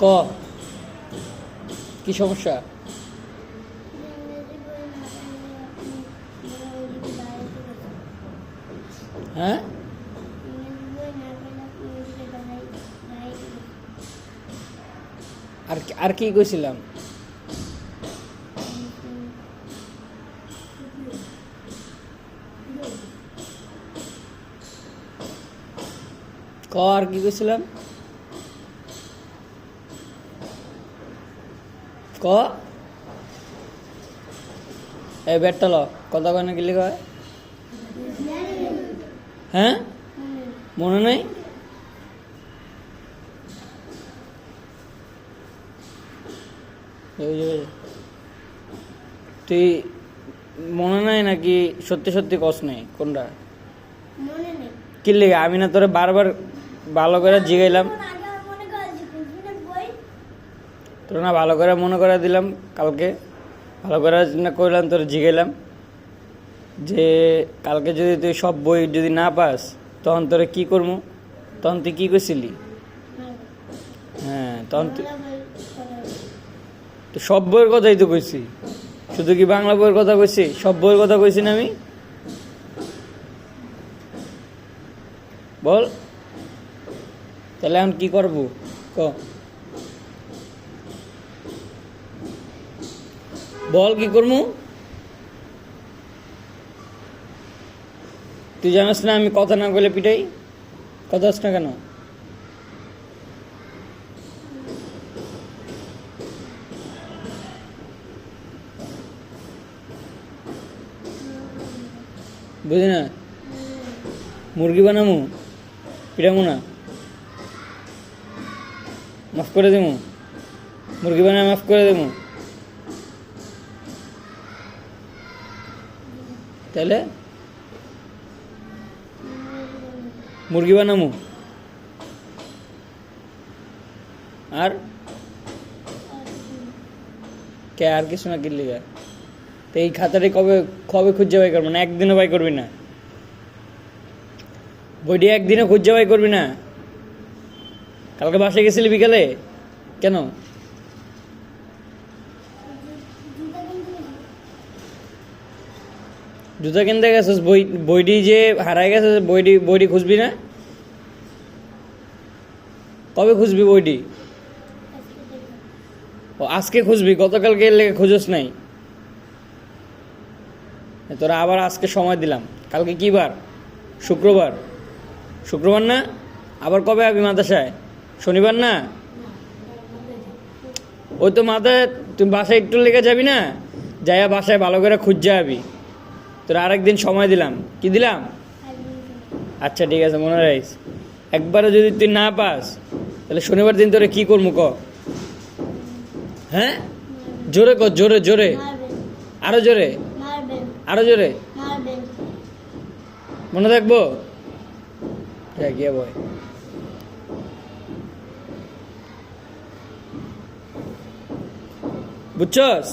ক? কি সমস্যা? হ্যাঁ? আর আর কি কইছিলাম? ক আর কি কইছিলাম? ক? এই ব্যাটটা ল। কথা কয় না গেলি কয় হ্যাঁ? মনে নেই? তুই মনে নাই নাকি সত্যি সত্যি কস নেই? কোনটা? কি লেগে আমি না তোরে বারবার ভালো করে জিগাইলাম তখন আগে আমার মনে করে যে কুসবিনের বই তোর না ভালো করে মনে করে দিলাম কালকে। ভালো করে না করলাম তোর জিগাইলাম যে কালকে যদি তুই সব বই যদি না পাস, তখন তোরে কি করব তখন তুই কি করছিলি হ্যাঁ তখন তুই সব বইয়ের কথাই তো কইছি। শুধু কি বাংলা বইয়ের কথা কইছি? সব বইয়ের কথা কইছি না আমি? বল। তাহলে এখন কি করব? ক। বল, কি করব তুই জানাস না আমি কথা না বলে পিটাই? কথা হস না কেন? বুঝি না? মুরগি বানামু, পিটামু না। মাফ করে দেবো মুরগি বানায় মাফ করে দেবো তাহলে? মুরগি বানামু? আর? কে, আর কিছু না কিনলি তো এই খাতাটি কবে কবে খুঁজে বাই করব? না, একদিনও বাই করবি না। বইটি একদিনও খুঁজে বাই করবি না। কালকে বাসায় গেছিলি বিকালে? কেন? জুতা কিনতে গেছিস, বই, বইটি যে হারাই গেছে, বইটি বইটি খুঁজবি না? কবে খুঁজবি বইটি? ও, আজকে খুঁজবি, গতকালকে লেগে খুঁজোস নাই। তোরা আবার আজকে সময় দিলাম। কালকে কি বার? শুক্রবার। শুক্রবার না? আবার কবে আবি মাদ্রাসায়? শনিবার না? ওই তো মাথায় তুই বাসায় একটু লেগে যাবি না? যাইয়া বাসায় ভালো করে খুঁজে যাবি তোর আরেকদিন সময় দিলাম। কি দিলাম? আচ্ছা ঠিক আছে, মনে রাখিস। একবারে যদি তুই না পাস, তাহলে শনিবার দিন তোরে কি করব ক? হ্যাঁ? জোরে কর জোরে জোরে। আরও জোরে? আরও জোরে? মনে থাকব? যা, গিয়া বয়। বুঝছস?